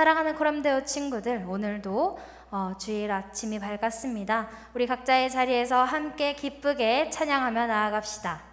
사랑하는 코람데오 친구들, 오늘도 어, 주일 아침이 밝았습니다. 우리 각자의 자리에서 함께 기쁘게 찬양하며 나아갑시다.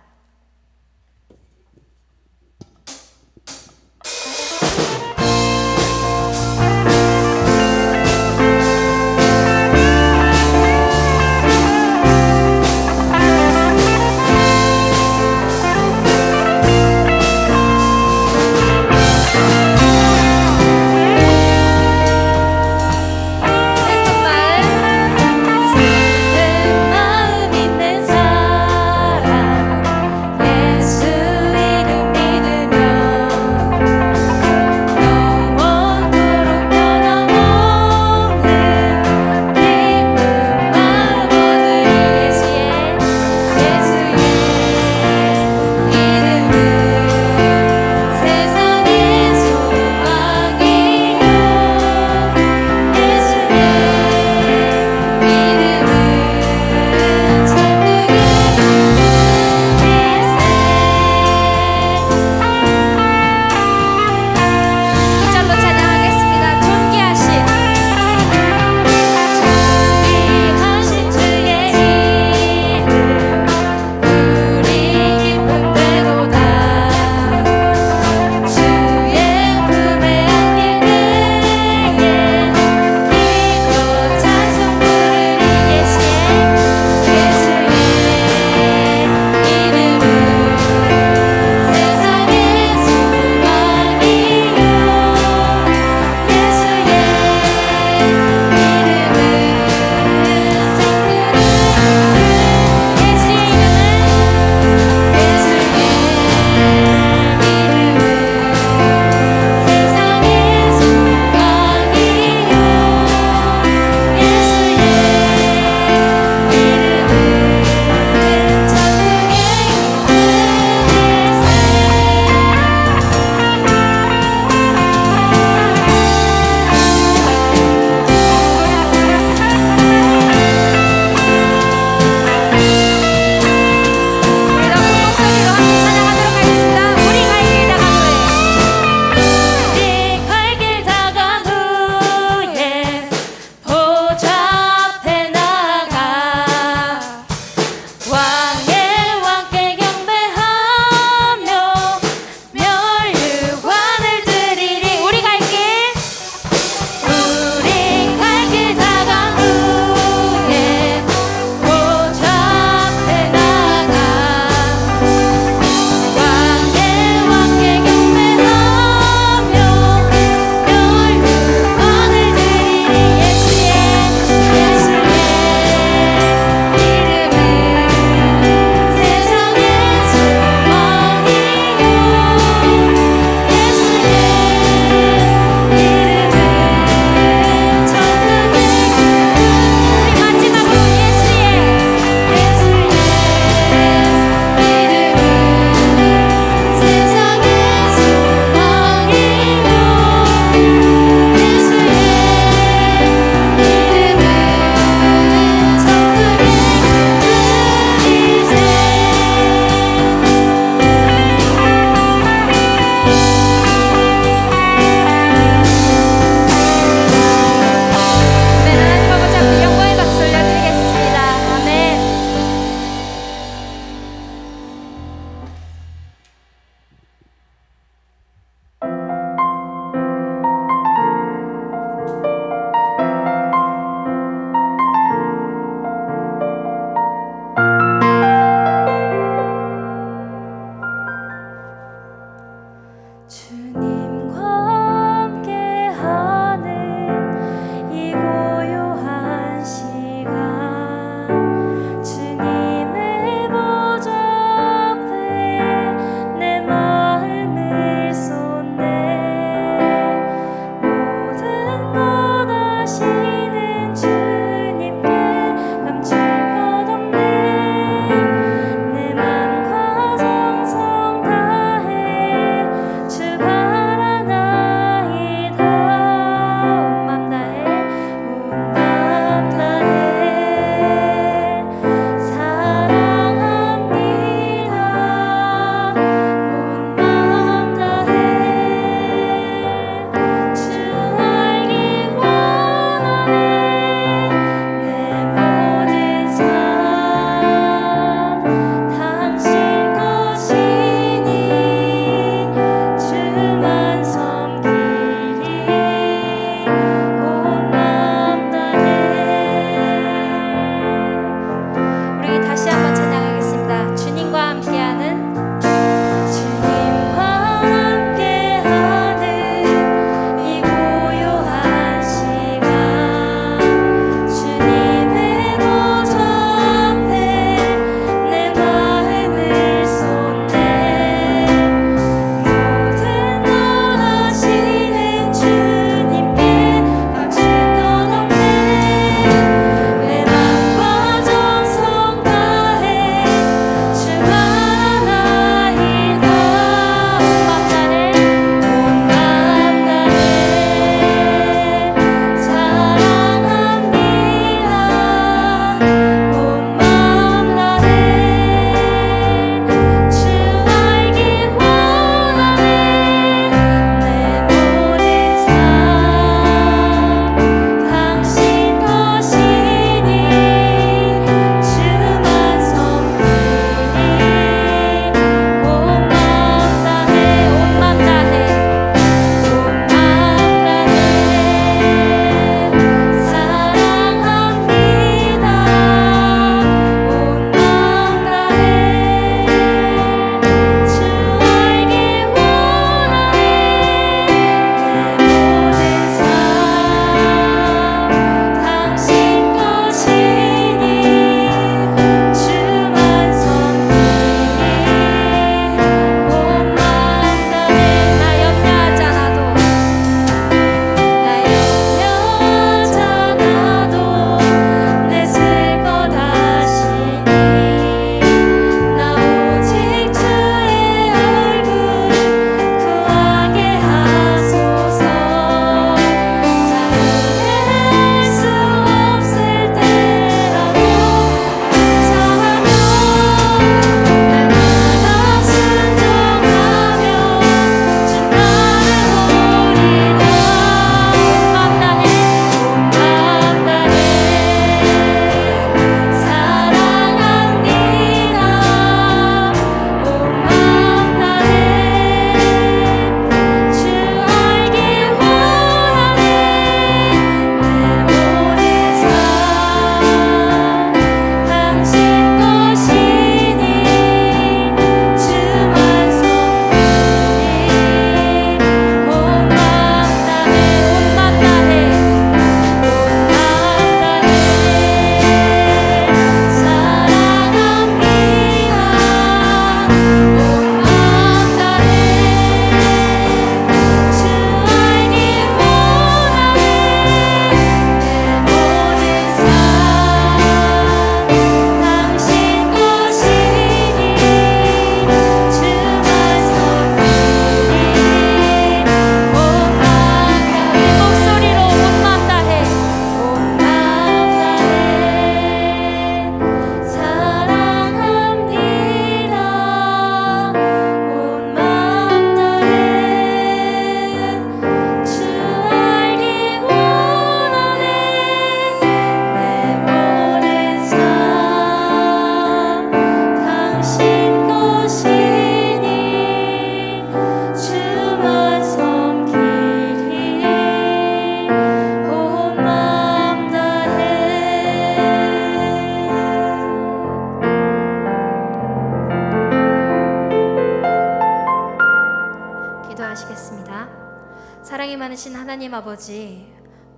하나님 아버지,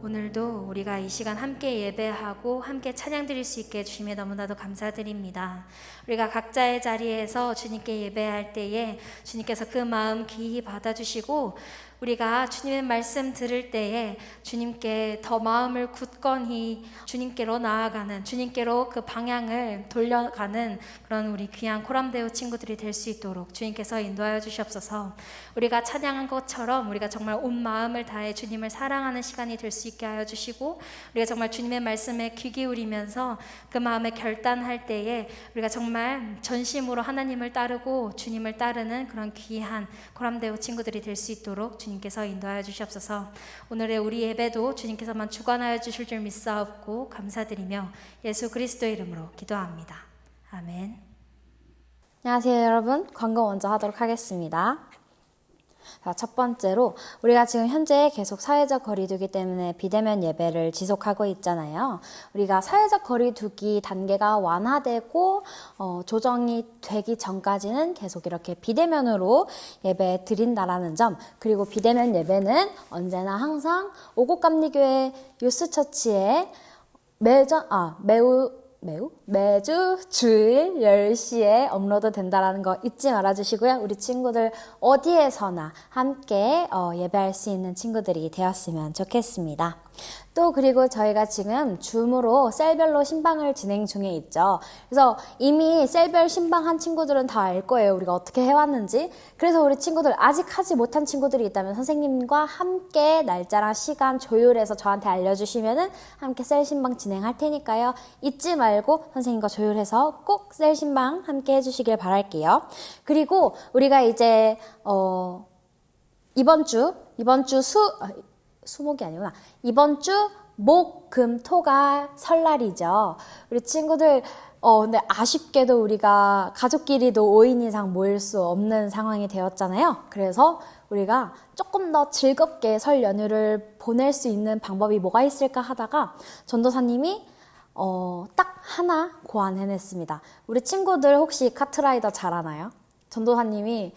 오늘도 우리가 이 시간 함께 예배하고 함께 찬양 드릴 수 있게 해주심에 너무나도 감사드립니다. 우리가 각자의 자리에서 주님께 예배할 때에 주님께서 그 마음 귀히 받아주시고 우리가 주님의 말씀 들을 때에 주님께 더 마음을 굳건히 주님께로 나아가는 주님께로 그 방향을 돌려가는 그런 우리 귀한 코람데오 친구들이 될 수 있도록 주님께서 인도하여 주시옵소서. 우리가 찬양한 것처럼 우리가 정말 온 마음을 다해 주님을 사랑하는 시간이 될 수 있게 하여 주시고 우리가 정말 주님의 말씀에 귀 기울이면서 그 마음에 결단할 때에 우리가 정말 전심으로 하나님을 따르고 주님을 따르는 그런 귀한 코람데오 친구들이 될 수 있도록 주님 께서 인도하여 주시옵소서. 오늘의 우리 예배도 주님께서만 주관하여 주실 줄 믿사옵고 감사드리며 예수 그리스도의 이름으로 기도합니다. 아멘. 안녕하세요, 여러분. 광고 먼저 하도록 하겠습니다. 자, 첫 번째로 우리가 지금 현재 계속 사회적 거리두기 때문에 비대면 예배를 지속하고 있잖아요. 우리가 사회적 거리두기 단계가 완화되고 어, 조정이 되기 전까지는 계속 이렇게 비대면으로 예배 드린다라는 점 그리고 비대면 예배는 언제나 항상 오곡감리교회 유스처치에 매전 아 매우 매우 매주 주일 10시에 업로드 된다라는 거 잊지 말아 주시고요. 우리 친구들 어디에서나 함께 어, 예배할 수 있는 친구들이 되었으면 좋겠습니다. 또 그리고 저희가 지금 줌으로 셀별로 신방을 진행 중에 있죠. 그래서 이미 셀별 신방한 친구들은 다 알 거예요. 우리가 어떻게 해왔는지. 그래서 우리 친구들 아직 하지 못한 친구들이 있다면 선생님과 함께 날짜랑 시간 조율해서 저한테 알려주시면은 함께 셀 신방 진행할 테니까요. 잊지 말고 선생님과 조율해서 꼭 셀 신방 함께 해주시길 바랄게요. 그리고 우리가 이제 어 이번 주 이번 주수 아, 수목이 아니구나. 이번 주 목, 금, 토가 설날이죠. 우리 친구들, 어, 근데 아쉽게도 우리가 가족끼리도 5인 이상 모일 수 없는 상황이 되었잖아요. 그래서 우리가 조금 더 즐겁게 설 연휴를 보낼 수 있는 방법이 뭐가 있을까 하다가 전도사님이 어, 딱 하나 고안해냈습니다. 우리 친구들 혹시 카트라이더 잘하나요? 전도사님이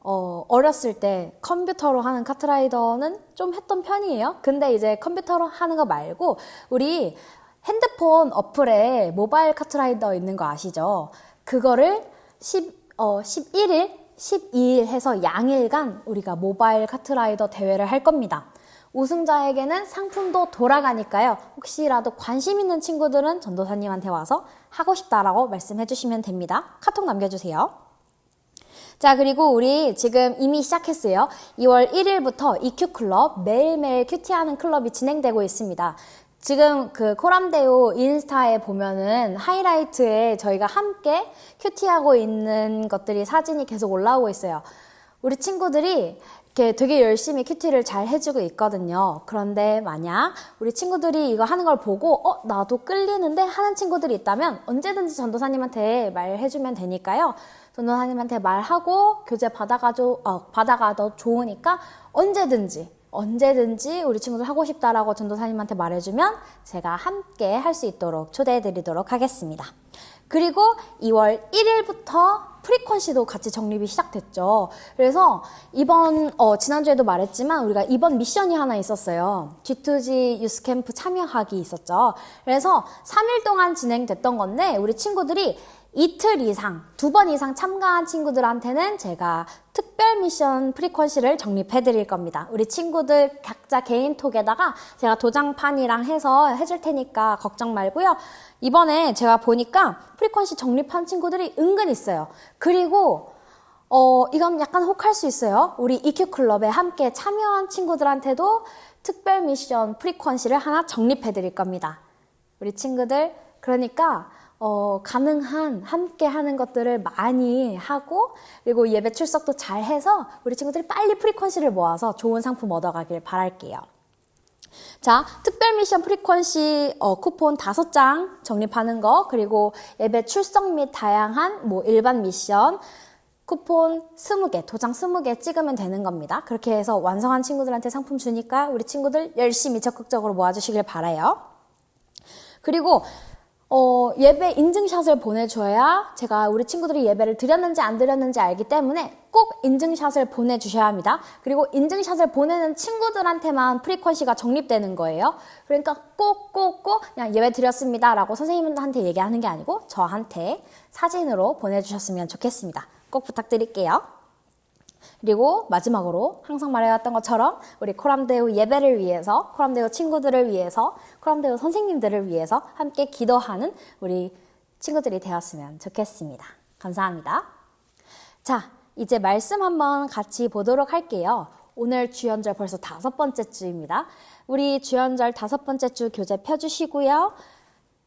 어, 어렸을 때 컴퓨터로 하는 카트라이더는 좀 했던 편이에요. 근데 이제 컴퓨터로 하는 거 말고 우리 핸드폰 어플에 모바일 카트라이더 있는 거 아시죠? 그거를 10, 어, 11일, 12일 해서 양일간 우리가 모바일 카트라이더 대회를 할 겁니다. 우승자에게는 상품도 돌아가니까요. 혹시라도 관심 있는 친구들은 전도사님한테 와서 하고 싶다라고 말씀해 주시면 됩니다. 카톡 남겨주세요. 자, 그리고 우리 지금 이미 시작했어요. 2월 1일부터 EQ 클럽 매일매일 큐티하는 클럽이 진행되고 있습니다. 지금 그 코람데오 인스타에 보면은 하이라이트에 저희가 함께 큐티하고 있는 것들이 사진이 계속 올라오고 있어요. 우리 친구들이 이렇게 되게 열심히 큐티를 잘 해주고 있거든요. 그런데 만약 우리 친구들이 이거 하는 걸 보고, 어, 나도 끌리는데 하는 친구들이 있다면 언제든지 전도사님한테 말해주면 되니까요. 전도사님한테 말하고 교재 받아가도, 어, 받아가도 좋으니까 언제든지, 언제든지 우리 친구들 하고 싶다라고 전도사님한테 말해주면 제가 함께 할 수 있도록 초대해드리도록 하겠습니다. 그리고 2월 1일부터 프리퀀시도 같이 정립이 시작됐죠. 그래서 이번 어, 지난주에도 말했지만 우리가 이번 미션이 하나 있었어요. G2G 유스캠프 참여하기 있었죠. 그래서 3일 동안 진행됐던 건데 우리 친구들이 이틀 이상, 두 번 이상 참가한 친구들한테는 제가 특별 미션 프리퀀시를 정립해 드릴 겁니다. 우리 친구들 각자 개인 톡에다가 제가 도장판이랑 해서 해줄 테니까 걱정 말고요. 이번에 제가 보니까 프리퀀시 정립한 친구들이 은근 있어요. 그리고 어, 이건 약간 혹할 수 있어요. 우리 EQ 클럽에 함께 참여한 친구들한테도 특별 미션 프리퀀시를 하나 정립해 드릴 겁니다. 우리 친구들, 그러니까 어, 가능한 함께 하는 것들을 많이 하고 그리고 예배 출석도 잘 해서 우리 친구들이 빨리 프리퀀시를 모아서 좋은 상품 얻어가길 바랄게요. 자, 특별 미션 프리퀀시 어, 쿠폰 5장 정립하는 거 그리고 예배 출석 및 다양한 뭐 일반 미션 쿠폰 20개, 도장 20개 찍으면 되는 겁니다. 그렇게 해서 완성한 친구들한테 상품 주니까 우리 친구들 열심히 적극적으로 모아주시길 바라요. 그리고 어, 예배 인증샷을 보내줘야 제가 우리 친구들이 예배를 드렸는지 안 드렸는지 알기 때문에 꼭 인증샷을 보내주셔야 합니다. 그리고 인증샷을 보내는 친구들한테만 프리퀀시가 적립되는 거예요. 그러니까 꼭, 꼭, 꼭 그냥 예배 드렸습니다. 라고 선생님한테 얘기하는 게 아니고 저한테 사진으로 보내주셨으면 좋겠습니다. 꼭 부탁드릴게요. 그리고 마지막으로 항상 말해왔던 것처럼 우리 코람대우 예배를 위해서, 코람대우 친구들을 위해서, 코람대우 선생님들을 위해서 함께 기도하는 우리 친구들이 되었으면 좋겠습니다. 감사합니다. 자, 이제 말씀 한번 같이 보도록 할게요. 오늘 주연절 벌써 다섯 번째 주입니다. 우리 주연절 다섯 번째 주 교재 펴주시고요.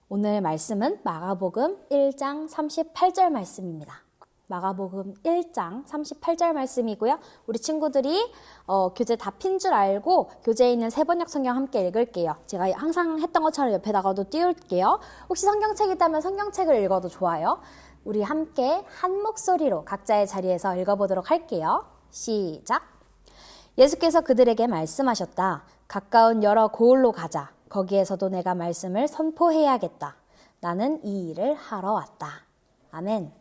오늘 말씀은 마가복음 1장 38절 말씀입니다. 마가복음 1장 38절 말씀이고요. 우리 친구들이 어, 교재 다 핀 줄 알고 교재에 있는 세번역 성경 함께 읽을게요. 제가 항상 했던 것처럼 옆에다가도 띄울게요. 혹시 성경책 있다면 성경책을 읽어도 좋아요. 우리 함께 한 목소리로 각자의 자리에서 읽어보도록 할게요. 시작. 예수께서 그들에게 말씀하셨다. 가까운 여러 고을로 가자. 거기에서도 내가 말씀을 선포해야겠다. 나는 이 일을 하러 왔다. 아멘.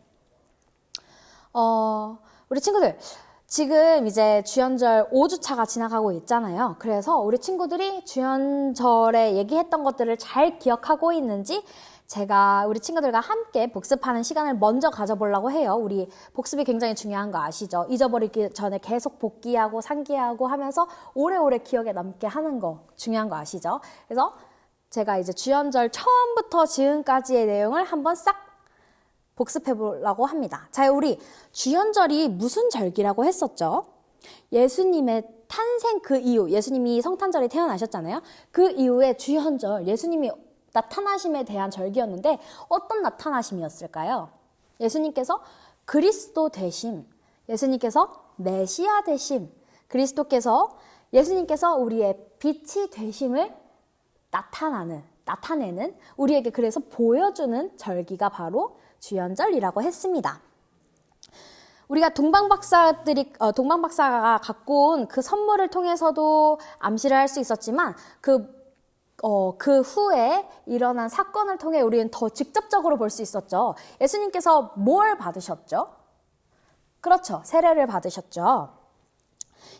어, 우리 친구들, 지금 이제 주연절 5주차가 지나가고 있잖아요. 그래서 우리 친구들이 주연절에 얘기했던 것들을 잘 기억하고 있는지 제가 우리 친구들과 함께 복습하는 시간을 먼저 가져보려고 해요. 우리 복습이 굉장히 중요한 거 아시죠? 잊어버리기 전에 계속 복기하고 상기하고 하면서 오래오래 기억에 남게 하는 거 중요한 거 아시죠? 그래서 제가 이제 주연절 처음부터 지금까지의 내용을 한번 싹 복습해 보려고 합니다. 자, 우리 주연절이 무슨 절기라고 했었죠? 예수님의 탄생 그 이후, 예수님이 성탄절에 태어나셨잖아요. 그 이후에 주연절, 예수님이 나타나심에 대한 절기였는데 어떤 나타나심이었을까요? 예수님께서 그리스도 되심, 예수님께서 메시아 되심, 그리스도께서 예수님께서 우리의 빛이 되심을 나타나는, 나타내는 우리에게 그래서 보여주는 절기가 바로 주연절이라고 했습니다. 우리가 동방박사들이 어, 동방박사가 갖고 온 그 선물을 통해서도 암시를 할 수 있었지만 그 어, 그 후에 일어난 사건을 통해 우리는 더 직접적으로 볼 수 있었죠. 예수님께서 뭘 받으셨죠? 그렇죠. 세례를 받으셨죠.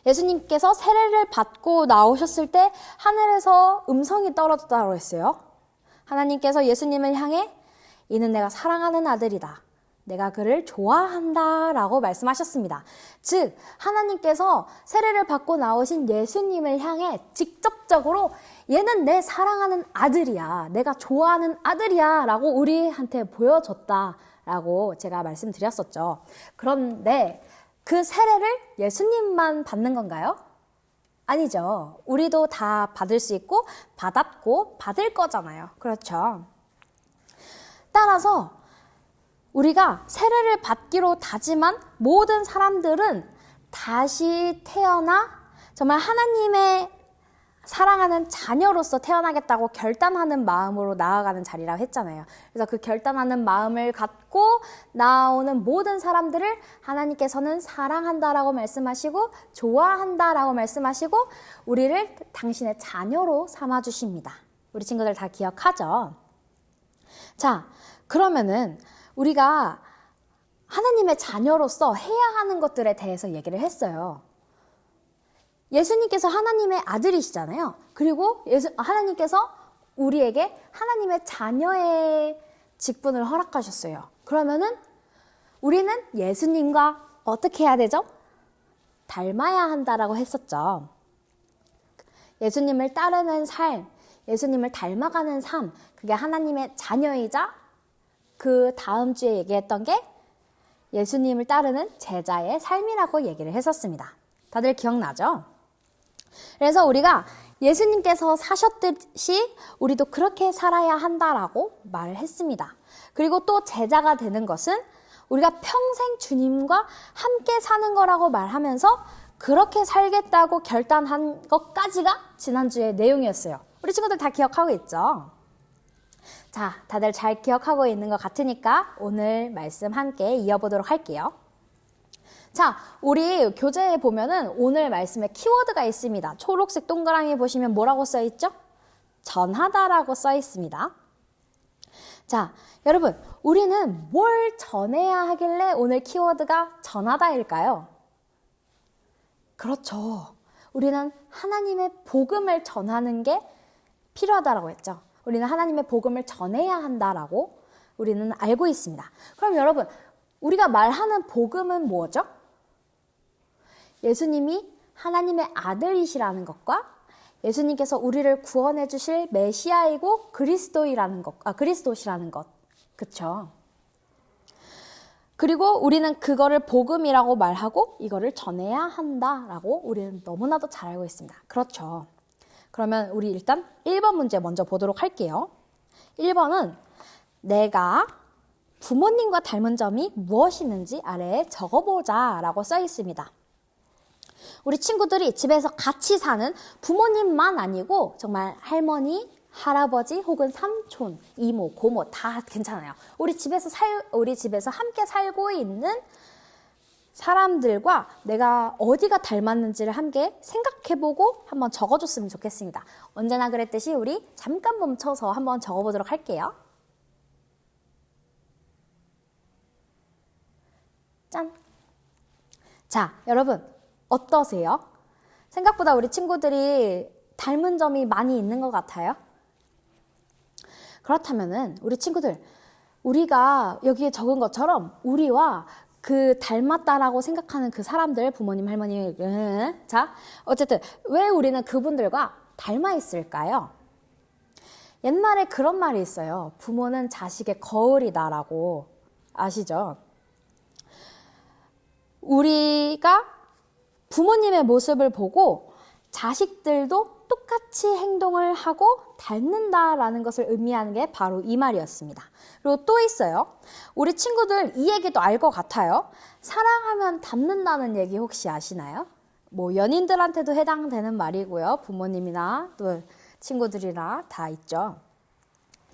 예수님께서 세례를 받고 나오셨을 때 하늘에서 음성이 떨어졌다고 했어요. 하나님께서 예수님을 향해 이는 내가 사랑하는 아들이다. 내가 그를 좋아한다. 라고 말씀하셨습니다. 즉, 하나님께서 세례를 받고 나오신 예수님을 향해 직접적으로 얘는 내 사랑하는 아들이야. 내가 좋아하는 아들이야. 라고 우리한테 보여줬다. 라고 제가 말씀드렸었죠. 그런데 그 세례를 예수님만 받는 건가요? 아니죠. 우리도 다 받을 수 있고, 받았고, 받을 거잖아요. 그렇죠. 따라서 우리가 세례를 받기로 다짐한 모든 사람들은 다시 태어나 정말 하나님의 사랑하는 자녀로서 태어나겠다고 결단하는 마음으로 나아가는 자리라고 했잖아요. 그래서 그 결단하는 마음을 갖고 나오는 모든 사람들을 하나님께서는 사랑한다라고 말씀하시고 좋아한다라고 말씀하시고 우리를 당신의 자녀로 삼아 주십니다. 우리 친구들 다 기억하죠? 자, 그러면은 우리가 하나님의 자녀로서 해야 하는 것들에 대해서 얘기를 했어요. 예수님께서 하나님의 아들이시잖아요. 그리고 예수, 하나님께서 우리에게 하나님의 자녀의 직분을 허락하셨어요. 그러면은 우리는 예수님과 어떻게 해야 되죠? 닮아야 한다라고 했었죠. 예수님을 따르는 삶, 예수님을 닮아가는 삶, 그게 하나님의 자녀이자 그 다음 주에 얘기했던 게 예수님을 따르는 제자의 삶이라고 얘기를 했었습니다. 다들 기억나죠? 그래서 우리가 예수님께서 사셨듯이 우리도 그렇게 살아야 한다라고 말을 했습니다. 그리고 또 제자가 되는 것은 우리가 평생 주님과 함께 사는 거라고 말하면서 그렇게 살겠다고 결단한 것까지가 지난주의 내용이었어요. 우리 친구들 다 기억하고 있죠? 자, 다들 잘 기억하고 있는 것 같으니까 오늘 말씀 함께 이어보도록 할게요. 자, 우리 교재에 보면은 오늘 말씀에 키워드가 있습니다. 초록색 동그라미 보시면 뭐라고 써 있죠? 전하다라고 써 있습니다. 자, 여러분, 우리는 뭘 전해야 하길래 오늘 키워드가 전하다일까요? 그렇죠. 우리는 하나님의 복음을 전하는 게 필요하다라고 했죠. 우리는 하나님의 복음을 전해야 한다라고 우리는 알고 있습니다. 그럼 여러분, 우리가 말하는 복음은 뭐죠? 예수님이 하나님의 아들이시라는 것과 예수님께서 우리를 구원해 주실 메시아이고 그리스도이라는 것, 아, 그리스도시라는 것. 그쵸? 그리고 우리는 그거를 복음이라고 말하고 이거를 전해야 한다라고 우리는 너무나도 잘 알고 있습니다. 그렇죠. 그러면 우리 일단 1번 문제 먼저 보도록 할게요. 1번은 내가 부모님과 닮은 점이 무엇이는지 아래에 적어보자 라고 써 있습니다. 우리 친구들이 집에서 같이 사는 부모님만 아니고 정말 할머니, 할아버지 혹은 삼촌, 이모, 고모 다 괜찮아요. 우리 집에서 살 우리 집에서 함께 살고 있는 사람들과 내가 어디가 닮았는지를 함께 생각해보고 한번 적어줬으면 좋겠습니다. 언제나 그랬듯이 우리 잠깐 멈춰서 한번 적어보도록 할게요. 짠. 자, 여러분, 어떠세요? 생각보다 우리 친구들이 닮은 점이 많이 있는 것 같아요? 그렇다면은, 우리 친구들, 우리가 여기에 적은 것처럼 우리와 그 닮았다라고 생각하는 그 사람들, 부모님, 할머니, 음, 자, 어쨌든, 왜 우리는 그분들과 닮아 있을까요? 옛말에 그런 말이 있어요. 부모는 자식의 거울이다라고 아시죠? 우리가 부모님의 모습을 보고 자식들도 똑같이 행동을 하고 닮는다라는 것을 의미하는 게 바로 이 말이었습니다. 그리고 또 있어요. 우리 친구들 이 얘기도 알 것 같아요. 사랑하면 닮는다는 얘기 혹시 아시나요? 뭐 연인들한테도 해당되는 말이고요. 부모님이나 또 친구들이나 다 있죠.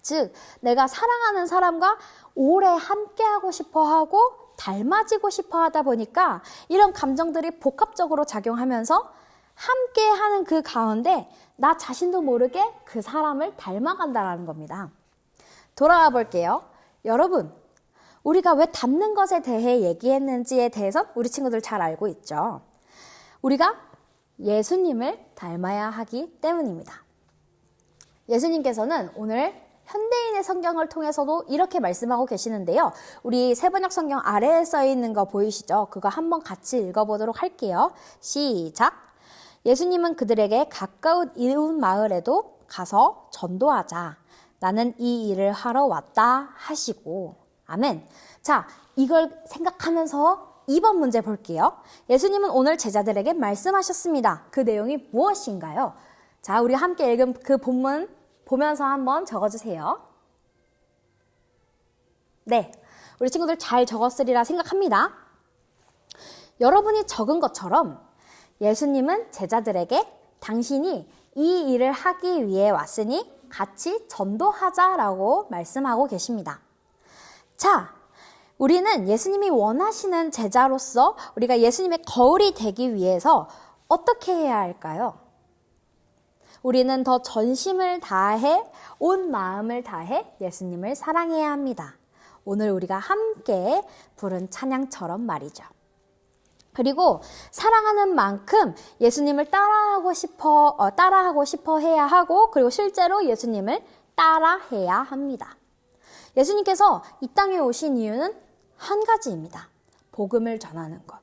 즉, 내가 사랑하는 사람과 오래 함께하고 싶어 하고 닮아지고 싶어 하다 보니까 이런 감정들이 복합적으로 작용하면서 함께 하는 그 가운데 나 자신도 모르게 그 사람을 닮아간다라는 겁니다. 돌아와 볼게요. 여러분, 우리가 왜 닮는 것에 대해 얘기했는지에 대해서 우리 친구들 잘 알고 있죠. 우리가 예수님을 닮아야 하기 때문입니다. 예수님께서는 오늘 현대인의 성경을 통해서도 이렇게 말씀하고 계시는데요. 우리 세번역 성경 아래에 써 있는 거 보이시죠? 그거 한번 같이 읽어보도록 할게요. 시작. 예수님은 그들에게 가까운 이웃 마을에도 가서 전도하자. 나는 이 일을 하러 왔다 하시고. 아멘. 자, 이걸 생각하면서 2번 문제 볼게요. 예수님은 오늘 제자들에게 말씀하셨습니다. 그 내용이 무엇인가요? 자, 우리 함께 읽은 그 본문 보면서 한번 적어주세요. 네. 우리 친구들 잘 적었으리라 생각합니다. 여러분이 적은 것처럼 예수님은 제자들에게 당신이 이 일을 하기 위해 왔으니 같이 전도하자라고 말씀하고 계십니다. 자, 우리는 예수님이 원하시는 제자로서 우리가 예수님의 거울이 되기 위해서 어떻게 해야 할까요? 우리는 더 전심을 다해, 온 마음을 다해 예수님을 사랑해야 합니다. 오늘 우리가 함께 부른 찬양처럼 말이죠. 그리고 사랑하는 만큼 예수님을 따라하고 싶어, 어, 따라하고 싶어 해야 하고, 그리고 실제로 예수님을 따라해야 합니다. 예수님께서 이 땅에 오신 이유는 한 가지입니다. 복음을 전하는 것.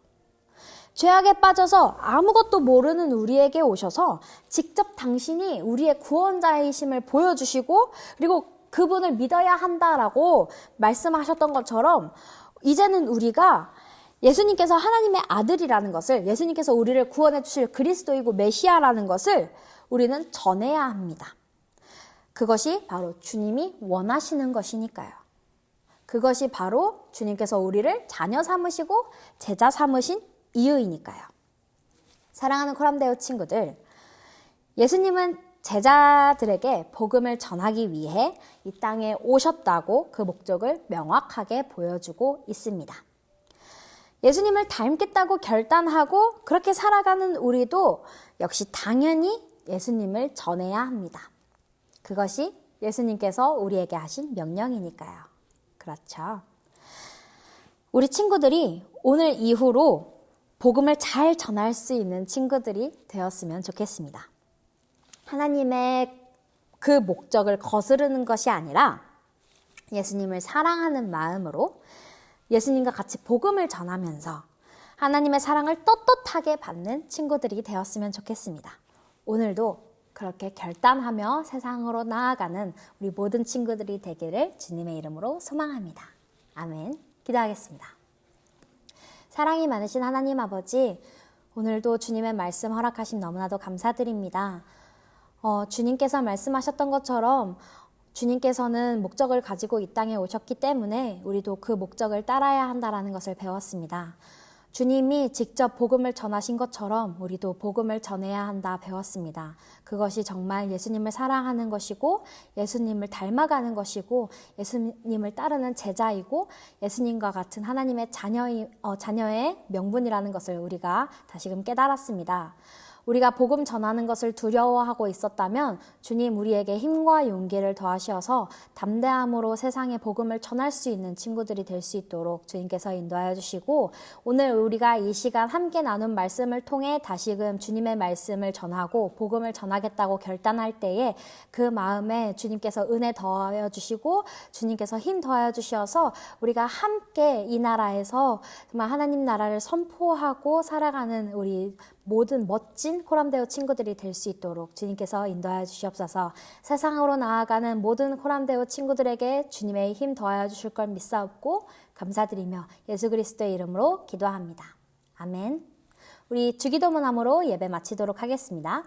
죄악에 빠져서 아무것도 모르는 우리에게 오셔서 직접 당신이 우리의 구원자이심을 보여주시고 그리고 그분을 믿어야 한다라고 말씀하셨던 것처럼 이제는 우리가 예수님께서 하나님의 아들이라는 것을 예수님께서 우리를 구원해 주실 그리스도이고 메시아라는 것을 우리는 전해야 합니다. 그것이 바로 주님이 원하시는 것이니까요. 그것이 바로 주님께서 우리를 자녀 삼으시고 제자 삼으신 이유이니까요. 사랑하는 코람데오 친구들, 예수님은 제자들에게 복음을 전하기 위해 이 땅에 오셨다고 그 목적을 명확하게 보여주고 있습니다. 예수님을 닮겠다고 결단하고 그렇게 살아가는 우리도 역시 당연히 예수님을 전해야 합니다. 그것이 예수님께서 우리에게 하신 명령이니까요. 그렇죠. 우리 친구들이 오늘 이후로 복음을 잘 전할 수 있는 친구들이 되었으면 좋겠습니다. 하나님의 그 목적을 거스르는 것이 아니라 예수님을 사랑하는 마음으로 예수님과 같이 복음을 전하면서 하나님의 사랑을 떳떳하게 받는 친구들이 되었으면 좋겠습니다. 오늘도 그렇게 결단하며 세상으로 나아가는 우리 모든 친구들이 되기를 주님의 이름으로 소망합니다. 아멘. 기도하겠습니다. 사랑이 많으신 하나님 아버지, 오늘도 주님의 말씀 허락하심 너무나도 감사드립니다. 어, 주님께서 말씀하셨던 것처럼 주님께서는 목적을 가지고 이 땅에 오셨기 때문에 우리도 그 목적을 따라야 한다라는 것을 배웠습니다. 주님이 직접 복음을 전하신 것처럼 우리도 복음을 전해야 한다 배웠습니다. 그것이 정말 예수님을 사랑하는 것이고 예수님을 닮아가는 것이고 예수님을 따르는 제자이고 예수님과 같은 하나님의 자녀의, 어, 자녀의 명분이라는 것을 우리가 다시금 깨달았습니다. 우리가 복음 전하는 것을 두려워하고 있었다면 주님 우리에게 힘과 용기를 더하셔서 담대함으로 세상에 복음을 전할 수 있는 친구들이 될 수 있도록 주님께서 인도하여 주시고 오늘 우리가 이 시간 함께 나눈 말씀을 통해 다시금 주님의 말씀을 전하고 복음을 전하겠다고 결단할 때에 그 마음에 주님께서 은혜 더하여 주시고 주님께서 힘 더하여 주셔서 우리가 함께 이 나라에서 정말 하나님 나라를 선포하고 살아가는 우리 모든 멋진 코람데오 친구들이 될 수 있도록 주님께서 인도하여 주시옵소서. 세상으로 나아가는 모든 코람데오 친구들에게 주님의 힘 더하여 주실 걸 믿사옵고 감사드리며 예수 그리스도의 이름으로 기도합니다. 아멘. 우리 주기도문함으로 예배 마치도록 하겠습니다.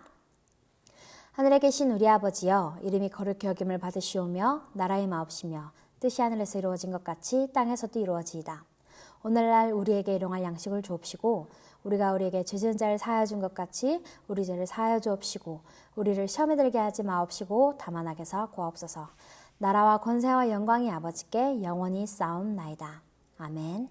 하늘에 계신 우리 아버지여 이름이 거룩히 여김을 받으시오며 나라의 마옵시며 뜻이 하늘에서 이루어진 것 같이 땅에서도 이루어지이다. 오늘날 우리에게 일용할 양식을 주옵시고 우리가 우리에게 죄진 자를 사하여 준 것 같이 우리 죄를 사하여 주옵시고 우리를 시험에 들게 하지 마옵시고 다만 악에서 구하옵소서 나라와 권세와 영광이 아버지께 영원히 싸움나이다. 아멘